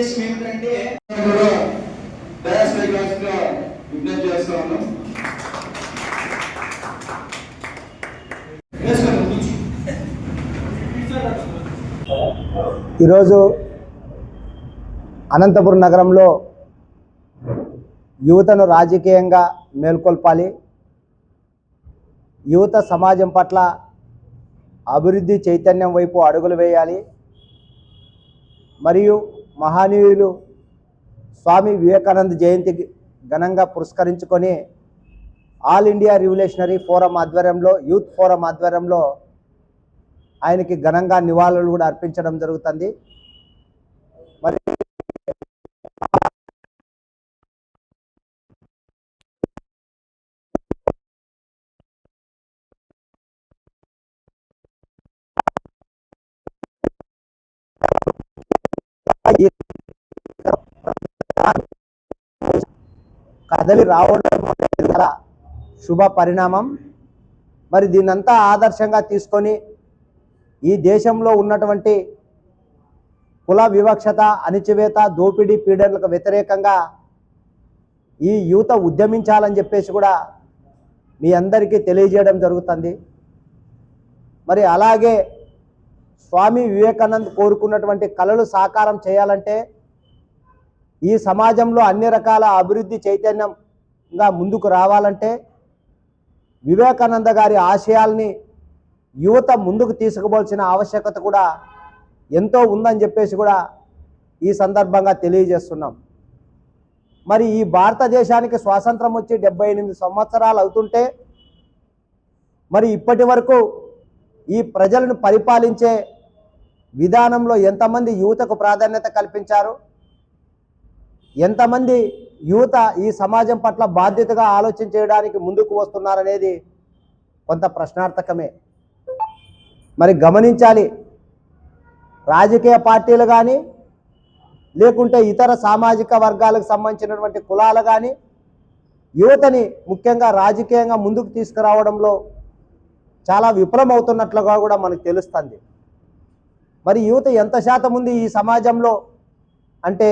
ఉద్దేశం ఏమిటంటే గా విజ్ఞప్తి చేస్తా ఉన్నాం ఈరోజు అనంతపురం నగరంలో యువతను రాజకీయంగా మేల్కొల్పాలి. యువత సమాజం పట్ల అభివృద్ధి చైతన్యం వైపు అడుగులు వేయాలి. మరియు మహనీయులు స్వామి వివేకానంద జయంతి ఘనంగా పురస్కరించుకొని ఆల్ ఇండియా రివల్యూషనరీ ఫోరం ఆధ్వర్యంలో యూత్ ఫోరం ఆధ్వర్యంలో ఆయనకి ఘనంగా నివాళులు కూడా అర్పించడం జరుగుతుంది మరి కదలి రావడం చాలా శుభ పరిణామం. మరి దీన్నంతా ఆదర్శంగా తీసుకొని ఈ దేశంలో ఉన్నటువంటి కుల వివక్షత అణిచివేత దోపిడీ పీడనలకు వ్యతిరేకంగా ఈ యువత ఉద్యమించాలని చెప్పేసి కూడా మీ అందరికీ తెలియజేయడం జరుగుతుంది. మరి అలాగే స్వామి వివేకానంద్ కోరుకున్నటువంటి కళలు సాకారం చేయాలంటే ఈ సమాజంలో అన్ని రకాల అభివృద్ధి చైతన్యంగా ముందుకు రావాలంటే వివేకానంద గారి ఆశయాల్ని యువత ముందుకు తీసుకోవాల్సిన ఆవశ్యకత కూడా ఎంతో ఉందని చెప్పేసి కూడా ఈ సందర్భంగా తెలియజేస్తున్నాం. మరి ఈ భారతదేశానికి స్వాతంత్రం వచ్చి డెబ్బై ఎనిమిది సంవత్సరాలు అవుతుంటే మరి ఇప్పటి వరకు ఈ ప్రజలను పరిపాలించే విధానంలో ఎంతమంది యువతకు ప్రాధాన్యత కల్పించారు? ఎంతమంది యువత ఈ సమాజం పట్ల బాధ్యతగా ఆలోచన చేయడానికి ముందుకు వస్తున్నారనేది కొంత ప్రశ్నార్థకమే. మరి గమనించాలి రాజకీయ పార్టీలు కానీ లేకుంటే ఇతర సామాజిక వర్గాలకు సంబంధించినటువంటి కులాలు కానీ యువతని ముఖ్యంగా రాజకీయంగా ముందుకు తీసుకురావడంలో చాలా విఫలమవుతున్నట్లుగా కూడా మనకు తెలుస్తుంది. మరి యువత ఎంత శాతం ఉంది ఈ సమాజంలో? అంటే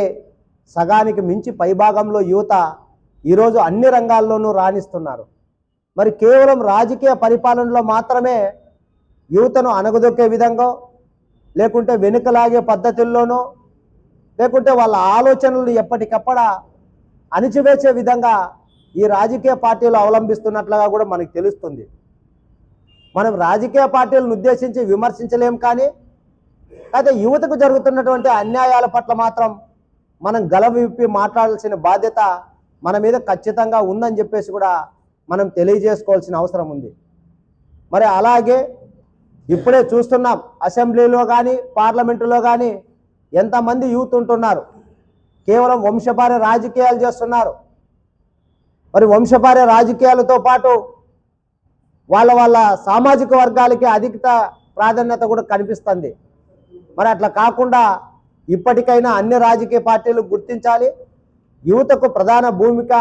సగానికి మించి పైభాగంలో యువత ఈరోజు అన్ని రంగాల్లోనూ రాణిస్తున్నారు. మరి కేవలం రాజకీయ పరిపాలనలో మాత్రమే యువతను అణగదొక్కే విధంగా లేకుంటే వెనుకలాగే పద్ధతుల్లోనో లేకుంటే వాళ్ళ ఆలోచనలు ఎప్పటికప్పుడ అణిచివేసే విధంగా ఈ రాజకీయ పార్టీలు అవలంబిస్తున్నట్లుగా కూడా మనకు తెలుస్తుంది. మనం రాజకీయ పార్టీలను ఉద్దేశించి విమర్శించలేం కానీ అయితే యువతకు జరుగుతున్నటువంటి అన్యాయాల పట్ల మాత్రం మనం గల విప్పి మాట్లాడాల్సిన బాధ్యత మన మీద ఖచ్చితంగా ఉందని చెప్పేసి కూడా మనం తెలియజేసుకోవాల్సిన అవసరం ఉంది. మరి అలాగే ఇప్పుడే చూస్తున్నాం అసెంబ్లీలో కానీ పార్లమెంటులో కానీ ఎంతమంది యూత్ ఉంటున్నారు. కేవలం వంశపార్య రాజకీయాలు చేస్తున్నారు. మరి వంశపార్య రాజకీయాలతో పాటు వాళ్ళ వాళ్ళ సామాజిక వర్గాలకి అధిక ప్రాధాన్యత కూడా కనిపిస్తుంది. మరి అట్లా కాకుండా ఇప్పటికైనా అన్ని రాజకీయ పార్టీలు గుర్తించాలి. యువతకు ప్రధాన భూమిక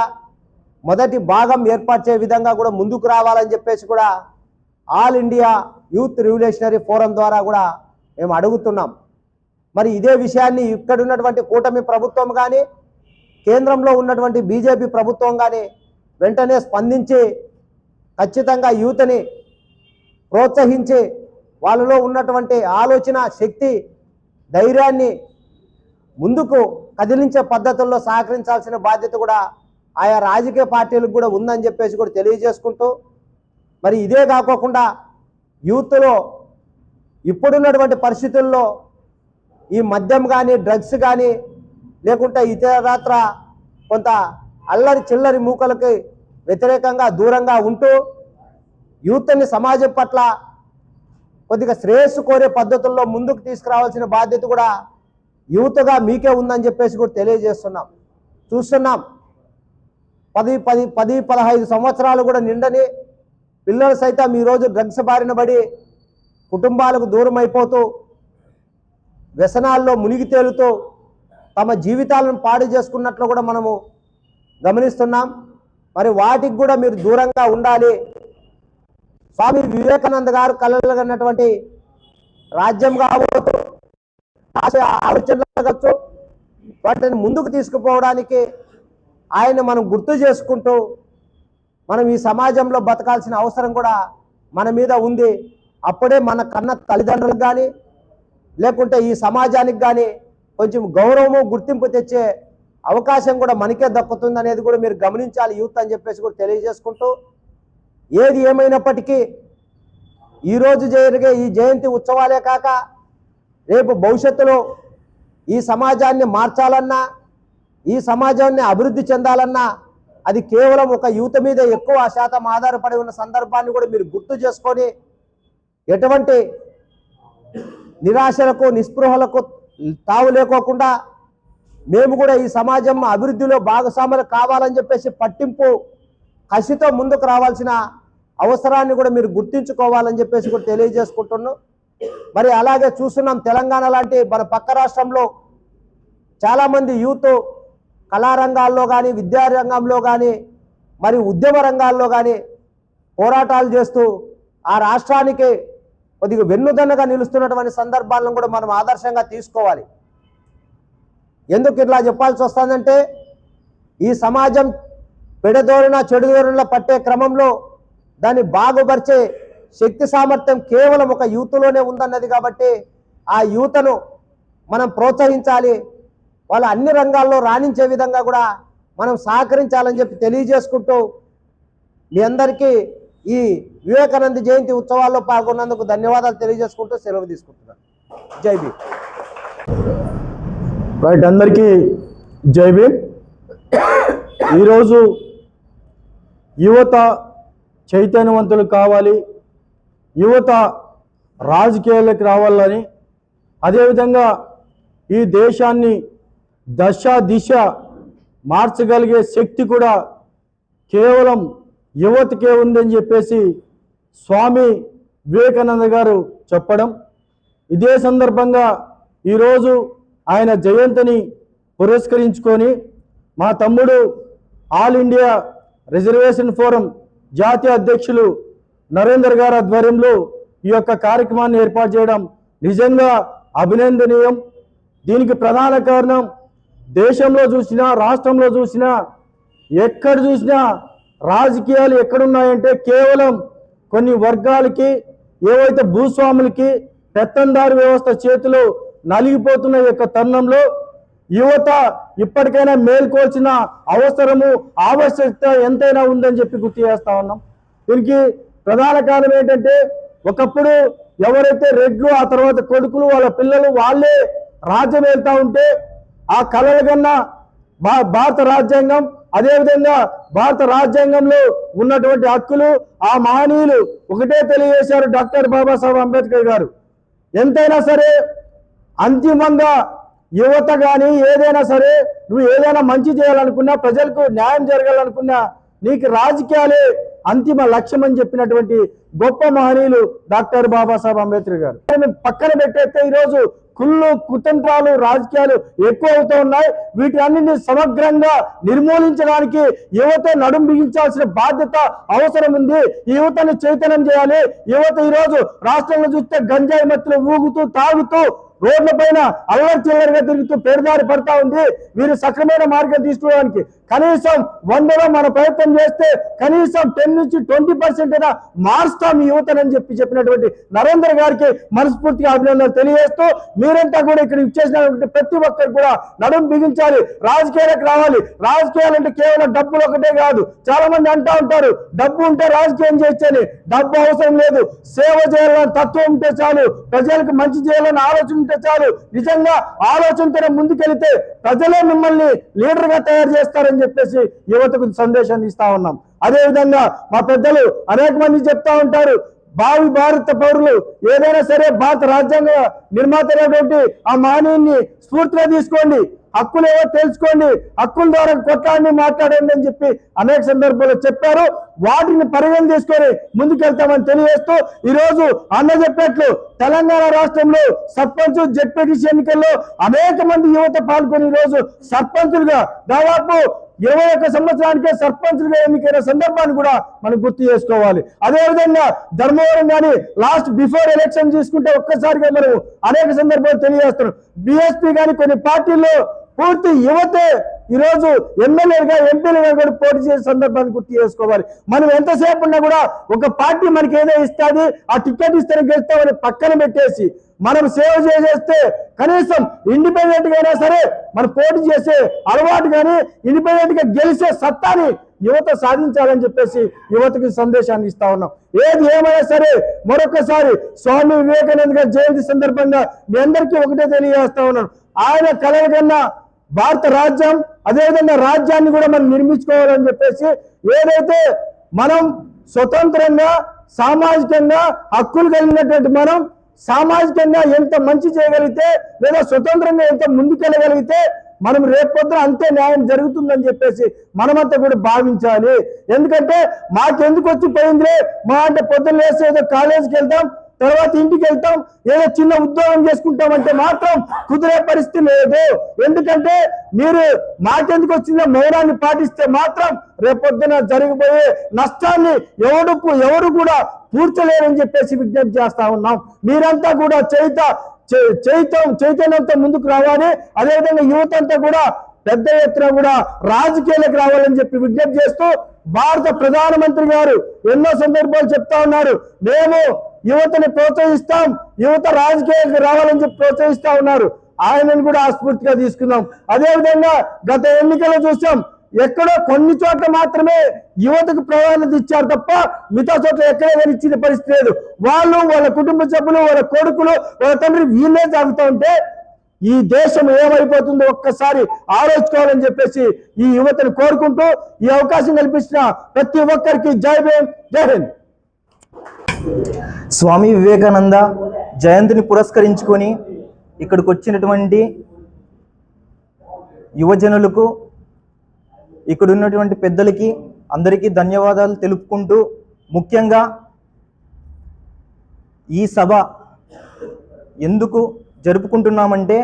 మొదటి భాగం ఏర్పాటు విధంగా కూడా ముందుకు రావాలని చెప్పేసి కూడా all India youth revolutionary forum ద్వారా కూడా మేము అడుగుతున్నాం. మరి ఇదే విషయాన్ని ఇక్కడ ఉన్నటువంటి కూటమి ప్రభుత్వం కానీ కేంద్రంలో ఉన్నటువంటి బీజేపీ ప్రభుత్వం కానీ వెంటనే స్పందించి ఖచ్చితంగా యూత్ని ప్రోత్సహించి వాళ్ళలో ఉన్నటువంటి ఆలోచన శక్తి ధైర్యాన్ని ముందుకు కదిలించే పద్ధతుల్లో సహకరించాల్సిన బాధ్యత కూడా ఆయా రాజకీయ పార్టీలకు కూడా ఉందని చెప్పేసి కూడా తెలియజేసుకుంటూ మరి ఇదే కాకోకుండా యూత్లో ఇప్పుడున్నటువంటి పరిస్థితుల్లో ఈ మద్యం కానీ డ్రగ్స్ కానీ లేకుంటే ఇతరత్ర కొంత అల్లరి చిల్లరి మూకలకి వ్యతిరేకంగా దూరంగా ఉంటూ యూత్ని సమాజం పట్ల కొద్దిగా శ్రేయస్సు కోరే పద్ధతుల్లో ముందుకు తీసుకురావాల్సిన బాధ్యత కూడా యువతగా మీకే ఉందని చెప్పేసి కూడా తెలియజేస్తున్నాం. చూస్తున్నాం. పది పది పది పదహైదు సంవత్సరాలు కూడా నిండని పిల్లలు సైతం ఈరోజు డ్రగ్స్ బారిన పడి కుటుంబాలకు దూరం అయిపోతూ వ్యసనాల్లో మునిగి తేలుతూ తమ జీవితాలను పాడు చేసుకున్నట్లు కూడా మనము గమనిస్తున్నాం. మరి వాటికి కూడా మీరు దూరంగా ఉండాలి. స్వామి వివేకానంద గారు కలలుగన్నటువంటి రాజ్యం కావచ్చు ఆశ ఆలోచనలు కావచ్చు వాటిని ముందుకు తీసుకుపోవడానికి ఆయన మనం గుర్తు చేసుకుంటూ మనం ఈ సమాజంలో బతకాల్సిన అవసరం కూడా మన మీద ఉంది. అప్పుడే మన కన్న తల్లిదండ్రులకు కానీ లేకుంటే ఈ సమాజానికి కానీ కొంచెం గౌరవము గుర్తింపు తెచ్చే అవకాశం కూడా మనకే దక్కుతుంది అనేది కూడా మీరు గమనించాలి. యూత్ అని చెప్పేసి కూడా తెలియజేసుకుంటూ ఏది ఏమైనప్పటికీ ఈరోజు జరిగే ఈ జయంతి ఉత్సవాలే కాక రేపు భవిష్యత్తులో ఈ సమాజాన్ని మార్చాలన్నా ఈ సమాజాన్ని అభివృద్ధి చెందాలన్నా అది కేవలం ఒక యువత మీద ఎక్కువ శాతం ఆధారపడి ఉన్న సందర్భాన్ని కూడా మీరు గుర్తు చేసుకొని ఎటువంటి నిరాశలకు నిస్పృహలకు తావు లేకోకుండా మేము కూడా ఈ సమాజం అభివృద్ధిలో భాగస్వాములు కావాలని చెప్పేసి పట్టింపు కసితో ముందుకు రావాల్సిన అవసరాన్ని కూడా మీరు గుర్తించుకోవాలని చెప్పేసి కూడా తెలియజేసుకుంటున్నాం మరి అలాగే చూస్తున్నాం తెలంగాణ లాంటి మన పక్క రాష్ట్రంలో చాలామంది యూత్ కళారంగాల్లో కానీ విద్యారంగంలో కానీ మరి ఉద్యమ రంగాల్లో కానీ పోరాటాలు చేస్తూ ఆ రాష్ట్రానికి కొద్దిగా వెన్నుదన్నగా నిలుస్తున్నటువంటి సందర్భాలను కూడా మనం ఆదర్శంగా తీసుకోవాలి. ఎందుకు ఇట్లా చెప్పాల్సి వస్తుందంటే ఈ సమాజం పెడదోరిన చెడుదోరణ పట్టే క్రమంలో దాన్ని బాగుపరిచే శక్తి సామర్థ్యం కేవలం ఒక యూత్లోనే ఉందన్నది కాబట్టి ఆ యూతను మనం ప్రోత్సహించాలి. వాళ్ళు అన్ని రంగాల్లో రాణించే విధంగా కూడా మనం సహకరించాలని చెప్పి తెలియజేసుకుంటూ మీ అందరికీ ఈ వివేకానంద జయంతి ఉత్సవాల్లో పాల్గొన్నందుకు ధన్యవాదాలు తెలియజేసుకుంటూ సెలవు తీసుకుంటున్నాను. జై భీమ్. రైట్ అందరికీ జై భీమ్. ఈరోజు యువత చైతన్యవంతులు కావాలి. యువత రాజకీయాలకు రావాలని అదేవిధంగా ఈ దేశాన్ని దశ దిశ మార్చగలిగే శక్తి కూడా కేవలం యువతకే ఉందని చెప్పేసి స్వామి వివేకానంద గారు చెప్పడం. ఇదే సందర్భంగా ఈరోజు ఆయన జయంతిని పురస్కరించుకొని మా తమ్ముడు ఆల్ ఇండియా రిజర్వేషన్ ఫోరం జాతీయ అధ్యక్షులు నరేందర్ గారి ఆధ్వర్యంలో ఈ యొక్క కార్యక్రమాన్ని ఏర్పాటు చేయడం నిజంగా అభినందనీయం. దీనికి ప్రధాన కారణం దేశంలో చూసినా రాష్ట్రంలో చూసినా ఎక్కడ చూసినా రాజకీయాలు ఎక్కడున్నాయంటే కేవలం కొన్ని వర్గాలకి ఏవైతే భూస్వాములకి పెత్తందారు వ్యవస్థ చేతిలో నలిగిపోతున్న యొక్క తరుణంలో యువత ఇప్పటికైనా మేల్కోల్చిన అవసరము ఆవశ్యకత ఎంతైనా ఉందని చెప్పి గుర్తు చేస్తా ఉన్నాం. దీనికి ప్రధాన కారణం ఏంటంటే ఒకప్పుడు ఎవరైతే రెడ్లు ఆ తర్వాత కొడుకులు వాళ్ళ పిల్లలు వాళ్ళే రాజ్యం వెళ్తా ఉంటే ఆ కలల కన్నా భా- భారత రాజ్యాంగం అదేవిధంగా భారత రాజ్యాంగంలో ఉన్నటువంటి హక్కులు ఆ మహనీయులు ఒకటే తెలియజేశారు డాక్టర్ బాబాసాహెబ్ అంబేద్కర్ గారు. ఎంతైనా సరే అంతిమంగా యువత కానీ ఏదైనా సరే నువ్వు ఏదైనా మంచి చేయాలనుకున్నా ప్రజలకు న్యాయం జరగాలనుకున్నా నీకు రాజకీయాలే అంతిమ లక్ష్యం అని చెప్పినటువంటి గొప్ప మహనీయులు డాక్టర్ బాబాసాహెబ్ అంబేద్కర్ గారు. పక్కన పెట్టేస్తే ఈరోజు కుళ్ళు కుతంత్రాలు రాజకీయాలు ఎక్కువ అవుతూ ఉన్నాయి. వీటి సమగ్రంగా నిర్మూలించడానికి యువత నడుం బిగించాల్సిన బాధ్యత అవసరం ఉంది. యువతను చైతన్యం చేయాలి. యువత ఈ రోజు రాష్ట్రంలో చూస్తే గంజాయి మత్తులు ఊగుతూ తాగుతూ రోడ్ల పైన అల్లరి చిల్లరగా తిరుగుతూ పేరుదారి పడతా ఉంది. వీరు సక్రమైన మార్గం తీసుకోవడానికి కనీసం వందలో మన ప్రయత్నం చేస్తే కనీసం టెన్ నుంచి ట్వంటీ పర్సెంట్ అయినా మారుస్తాం యువతనని చెప్పి చెప్పినటువంటి నరేంద్ర గారికి మనస్ఫూర్తిగా అభినందనలు తెలియజేస్తూ మీరంతా కూడా ఇక్కడ ఇచ్చేసినటువంటి ప్రతి ఒక్కరు కూడా నడుం బిగించాలి రాజకీయాలకు రావాలి. రాజకీయాలు అంటే కేవలం డబ్బులు ఒకటే కాదు. చాలా మంది అంటా ఉంటారు డబ్బు ఉంటే రాజకీయం చేయొచ్చని. డబ్బు అవసరం లేదు. సేవ చేయాలని తత్వం ఉంటే చాలు. ప్రజలకు మంచి చేయాలని ఆలోచన ఉంటే చాలు. నిజంగా ఆలోచనతోనే ముందుకెళితే ప్రజలే మిమ్మల్ని లీడర్గా తయారు చేస్తారని చెప్పేసి యువతకు సందేశాన్ని ఇస్తా ఉన్నాం. అదే విధంగా మా పెద్దలు అనేక మంది చెప్తా ఉంటారు భావి భారత పౌరులు ఏదైనా సరే భారత రాజ్యాంగ నిర్మాతైనటువంటి ఆ మానవుని స్ఫూర్తిగా తీసుకోండి హక్కులు ఏవో తెలుసుకోండి హక్కుల ద్వారా కొట్లాడి మాట్లాడండి అని చెప్పి అనేక సందర్భాల్లో చెప్పారు. వాటిని పరిగణ తీసుకొని ముందుకెళ్తామని తెలియజేస్తూ ఈ రోజు అన్న చెప్పినట్లు తెలంగాణ రాష్ట్రంలో సర్పంచ్ జడ్పీటీసీ ఎన్నికల్లో అనేక మంది యువత పాల్గొని ఈరోజు సర్పంచులుగా దాదాపు ఇరవై ఒక్క సంవత్సరానికే సర్పంచ్లుగా ఎన్నికైన సందర్భాన్ని కూడా మనం గుర్తు చేసుకోవాలి. అదేవిధంగా ధర్మవరం కానీ లాస్ట్ బిఫోర్ ఎలక్షన్ తీసుకుంటే ఒక్కసారిగా మనం అనేక సందర్భాలు తెలియజేస్తున్నాం. బిఎస్పీ కానీ కొన్ని పార్టీల్లో పూర్తి యువతే ఈరోజు ఎమ్మెల్యేలుగా ఎంపీలుగా కూడా పోటీ చేసే సందర్భాన్ని గుర్తు చేసుకోవాలి. మనం ఎంతసేపు ఉన్నా కూడా ఒక పార్టీ మనకి ఏదో ఇస్తుంది ఆ టికెట్ ఇస్తే గెలుస్తామని పక్కన పెట్టేసి మనం సేవ చేసేస్తే కనీసం ఇండిపెండెంట్గా అయినా సరే మనం పోటీ చేసే అలవాటు కానీ ఇండిపెండెంట్గా గెలిచే సత్తాని యువత సాధించాలని చెప్పేసి యువతకి సందేశాన్ని ఇస్తా ఉన్నాం. ఏది ఏమైనా సరే మరొకసారి స్వామి వివేకానంద గారి జయంతి సందర్భంగా మీ అందరికీ ఒకటే తెలియజేస్తా ఉన్నాను. ఆయన కలల కన్నా భారత రాజ్యం అదేవిధంగా రాజ్యాన్ని కూడా మనం నిర్మించుకోవాలని చెప్పేసి ఏదైతే మనం స్వతంత్రంగా సామాజికంగా హక్కులు కలిగినటువంటి మనం సామాజికంగా ఎంత మంచి చేయగలిగితే లేదా స్వతంత్రంగా ఎంత ముందుకెళ్ళగలిగితే మనం రేపొద్దున అంతే న్యాయం జరుగుతుందని చెప్పేసి మనమంతా కూడా భావించాలి. ఎందుకంటే మాకెందుకు వచ్చి పోయిందిలే మా అంటే పొద్దున్న లేస్తే ఏదో కాలేజీకి వెళ్తాం తర్వాత ఇంటికి వెళ్తాం ఏదో చిన్న ఉద్యోగం చేసుకుంటామంటే మాత్రం కుదిరే పరిస్థితి లేదు. ఎందుకంటే మీరు మాకెందుకు వచ్చిన మౌనాన్ని పాటిస్తే మాత్రం రేపొద్దున జరిగిపోయే నష్టాన్ని ఎవడు ఎవరు కూడా పూడ్చలేరని చెప్పేసి విజ్ఞప్తి చేస్తా ఉన్నాం. మీరంతా కూడా చైత చైతం చైతన్యంతో ముందుకు రావాలి. అదేవిధంగా యువత అంతా కూడా పెద్ద ఎత్తున కూడా రాజకీయాలకు రావాలని చెప్పి విజ్ఞప్తి చేస్తూ భారత ప్రధానమంత్రి గారు ఎన్నో సందర్భాలు చెప్తా ఉన్నారు. మేము యువతని ప్రోత్సహిస్తాం యువత రాజకీయాలకు రావాలని చెప్పి ప్రోత్సహిస్తా ఉన్నారు. ఆయనను కూడా ఆస్ఫూర్తిగా తీసుకుందాం. అదేవిధంగా గత ఎన్నికల్లో చూసాం ఎక్కడో కొన్ని చోట్ల మాత్రమే యువతకు ప్రాధాన్యత ఇచ్చారు తప్ప మిగతా చోట్ల ఎక్కడ ఇచ్చిన పరిస్థితి లేదు. వాళ్ళు వాళ్ళ కుటుంబ సభ్యులు వాళ్ళ కొడుకులు వాళ్ళ తండ్రి వీళ్ళే తాగుతూ ఉంటే ఈ దేశం ఏమైపోతుందో ఒక్కసారి ఆలోచించుకోవాలని చెప్పేసి ఈ యువతను కోరుకుంటూ ఈ అవకాశం కల్పించిన ప్రతి ఒక్కరికి జై భీమ్ జై హింద్. స్వామి వివేకానంద జయంతిని పురస్కరించుకొని ఇక్కడికి వచ్చినటువంటి యువజనులకు ఇక్కడ ఉన్నటువంటి పెద్దలకి అందరికీ ధన్యవాదాలు తెలుపుకుంటూ ముఖ్యంగా ఈ సభ ఎందుకు జరుపుకుంటున్నామంటే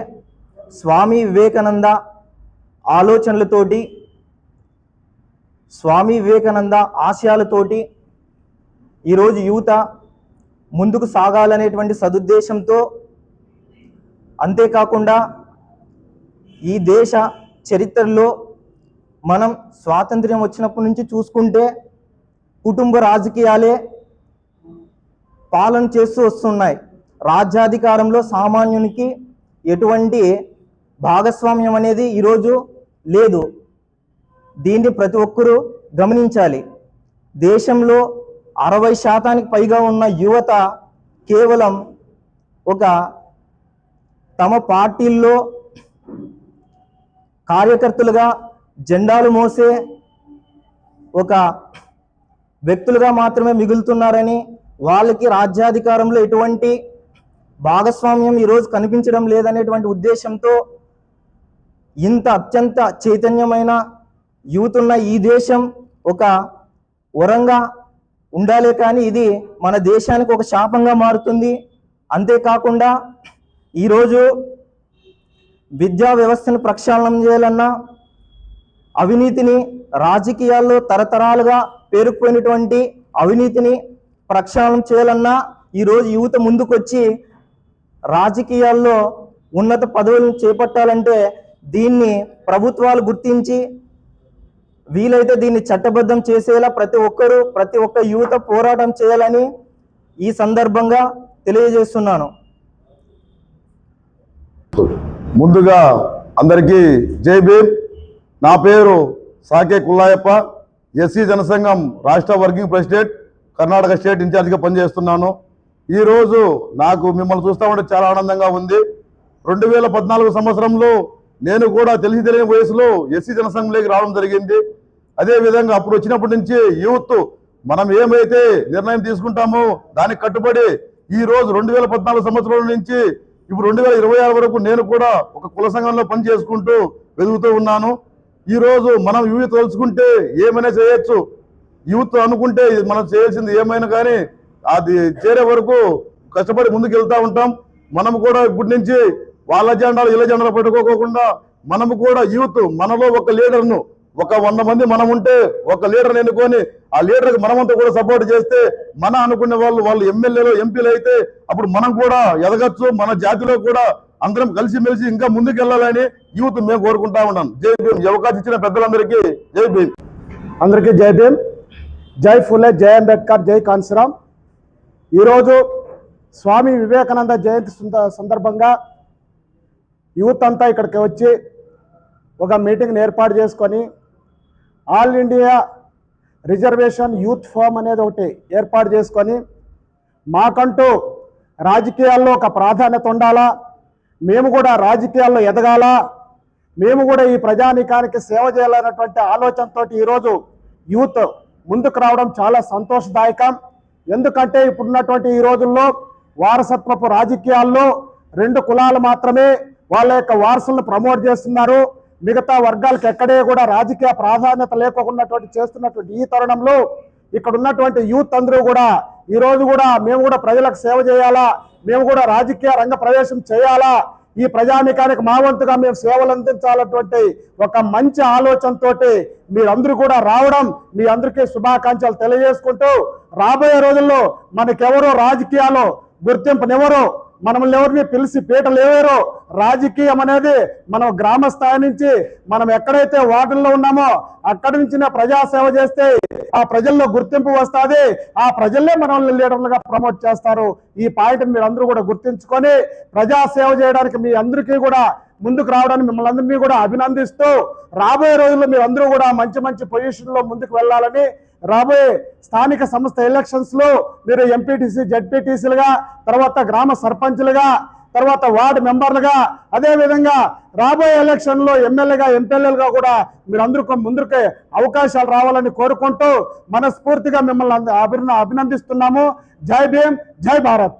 స్వామి వివేకానంద ఆలోచనలతోటి స్వామి వివేకానంద ఆశయాలతోటి ఈరోజు యువత ముందుకు సాగాలనేటువంటి సదుద్దేశంతో అంతేకాకుండా ఈ దేశ చరిత్రలో మనం స్వాతంత్ర్యం వచ్చినప్పటి నుంచి చూసుకుంటే కుటుంబ రాజకీయాలే పాలన చేస్తూ వస్తున్నాయి. రాజ్యాధికారంలో సామాన్యునికి ఎటువంటి భాగస్వామ్యం అనేది ఈరోజు లేదు. దీన్ని ప్రతి ఒక్కరూ గమనించాలి. దేశంలో అరవై శాతానికి పైగా ఉన్న యువత కేవలం ఒక తమ పార్టీల్లో కార్యకర్తలుగా జెండాలు మోసే ఒక వ్యక్తులుగా మాత్రమే మిగులుతున్నారని వాళ్ళకి రాజ్యాధికారంలో ఎటువంటి భాగస్వామ్యం ఈరోజు కనిపించడం లేదనేటువంటి ఉద్దేశంతో ఇంత అత్యంత చైతన్యమైన యూత్ ఉన్న ఈ దేశం ఒక వరంగా ఉండాలే కానీ ఇది మన దేశానికి ఒక శాపంగా మారుతుంది. అంతేకాకుండా ఈరోజు విద్యా వ్యవస్థను ప్రక్షాళనం చేయాలన్నా అవినీతిని రాజకీయాల్లో తరతరాలుగా పేరుకుపోయినటువంటి అవినీతిని ప్రక్షాళనం చేయాలన్నా ఈరోజు యువత ముందుకొచ్చి రాజకీయాల్లో ఉన్నత పదవులను చేపట్టాలంటే దీన్ని ప్రభుత్వాలు గుర్తించి వీలైతే దీన్ని చట్టబద్ధం చేసేలా ప్రతి ఒక్కరూ ప్రతి ఒక్క యువత పోరాటం చేయాలని ఈ సందర్భంగా తెలియజేస్తున్నాను. ముందుగా అందరికీ జై భీమ్. నా పేరు సాకే కుల్లాయప్ప ఎస్సీ జనసంఘం రాష్ట్ర వర్కింగ్ ప్రెసిడెంట్ కర్ణాటక స్టేట్ ఇన్ఛార్జ్గా పనిచేస్తున్నాను. ఈరోజు నాకు మిమ్మల్ని చూస్తామంటే చాలా ఆనందంగా ఉంది. రెండు వేల పద్నాలుగు సంవత్సరంలో నేను కూడా తెలిసి తెలియని వయసులో ఎస్సీ జనసంఘంలోకి రావడం జరిగింది. అదే విధంగా అప్పుడు వచ్చినప్పటి నుంచి యూత్ మనం ఏమైతే నిర్ణయం తీసుకుంటామో దానికి కట్టుబడి ఈ రోజు రెండు వేల పద్నాలుగు సంవత్సరాల నుంచి ఇప్పుడు రెండు వేల ఇరవై ఆరు వరకు నేను కూడా ఒక కుల సంఘంలో పని చేసుకుంటూ వెతుకుతూ ఉన్నాను. ఈ రోజు మనం యూత్ తలుచుకుంటే ఏమైనా చేయొచ్చు. యూత్ అనుకుంటే ఇది మనం చేయాల్సింది ఏమైనా కానీ అది చేరే వరకు కష్టపడి ముందుకు వెళ్తూ ఉంటాం. మనం కూడా ఇప్పటి నుంచి వాళ్ళ జెండాలు ఇలా జెండాలు పట్టుకోకుండా మనము కూడా యూత్ మనలో ఒక లీడర్ను ఒక వంద మంది మనం ఉంటే ఒక లీడర్ని ఎన్నుకొని ఆ లీడర్కి మనమంతా కూడా సపోర్ట్ చేస్తే మన అనుకునే వాళ్ళు వాళ్ళు ఎమ్మెల్యేలు ఎంపీలు అయితే అప్పుడు మనం కూడా ఎదగచ్చు మన జాతిలో కూడా అందరం కలిసిమెలిసి ఇంకా ముందుకెళ్ళాలని యూత్ మేము కోరుకుంటా ఉన్నాం. జై భీమ్. అవకాశం ఇచ్చిన పెద్దలందరికీ జై భీమ్. అందరికీ జై భీమ్. జై ఫులే జై అంబేద్కర్ జై కాన్సరామ్. ఈరోజు స్వామి వివేకానంద జయంతి సందర్భంగా యూత్ అంతా ఇక్కడికి వచ్చి ఒక మీటింగ్ని ఏర్పాటు చేసుకొని all India reservation youth forum అనేది ఒకటి ఏర్పాటు చేసుకొని మాకంటూ రాజకీయాల్లో ఒక ప్రాధాన్యత ఉండాలా? మేము కూడా రాజకీయాల్లో ఎదగాలా? మేము కూడా ఈ ప్రజానీకానికి సేవ చేయాలన్నటువంటి ఆలోచనతో ఈరోజు యూత్ ముందుకు రావడం చాలా సంతోషదాయకం. ఎందుకంటే ఇప్పుడున్నటువంటి ఈ రోజుల్లో వారసత్వపు రాజకీయాల్లో రెండు కులాలు మాత్రమే వాళ్ళ యొక్క వారసులను ప్రమోట్ చేస్తున్నారు. మిగతా వర్గాలకు ఎక్కడే కూడా రాజకీయ ప్రాధాన్యత లేకోకున్నటువంటి చేస్తున్నటువంటి ఈ తరుణంలో ఇక్కడ ఉన్నటువంటి యూత్ అందరూ కూడా ఈ రోజు కూడా మేము కూడా ప్రజలకు సేవ చేయాలా? మేము కూడా రాజకీయ రంగ ప్రవేశం చేయాలా? ఈ ప్రజానికానికి మా వంతుగా మేము సేవలు అందించాలన్నటువంటి ఒక మంచి ఆలోచనతోటి మీరందరూ కూడా రావడం మీ అందరికీ శుభాకాంక్షలు తెలియజేసుకుంటూ రాబోయే రోజుల్లో మనకెవరో రాజకీయాలు గుర్తింపునివ్వరు. మనల్ని ఎవరిని పిలిచి పీటలేవారో రాజకీయం అనేది మనం గ్రామ స్థాయి నుంచి మనం ఎక్కడైతే వార్డుల్లో ఉన్నామో అక్కడి నుంచి ప్రజాసేవ చేస్తే ఆ ప్రజల్లో గుర్తింపు వస్తుంది. ఆ ప్రజల్లే మనల్ని లీడర్లుగా ప్రమోట్ చేస్తారు. ఈ పాయింట్ మీరు అందరూ కూడా గుర్తించుకొని ప్రజాసేవ చేయడానికి మీ అందరికీ కూడా ముందుకు రావడానికి మిమ్మల్ని అందరినీ కూడా అభినందిస్తూ రాబోయే రోజుల్లో మీరు అందరూ కూడా మంచి మంచి పొజిషన్లో ముందుకు వెళ్ళాలని రాబోయే స్థానిక సంస్థ ఎలక్షన్స్లో మీరు ఎంపీటీసీ జడ్పీటీసీలుగా తర్వాత గ్రామ సర్పంచ్లుగా తర్వాత వార్డు మెంబర్లుగా అదేవిధంగా రాబోయే ఎలక్షన్లో ఎమ్మెల్యేగా ఎంపీఎల్ఏలుగా కూడా మీరు అందరికీ ముందుకే అవకాశాలు రావాలని కోరుకుంటూ మనస్ఫూర్తిగా మిమ్మల్ని అంద- అభినందిస్తున్నాము. జై భీమ్ జై భారత్.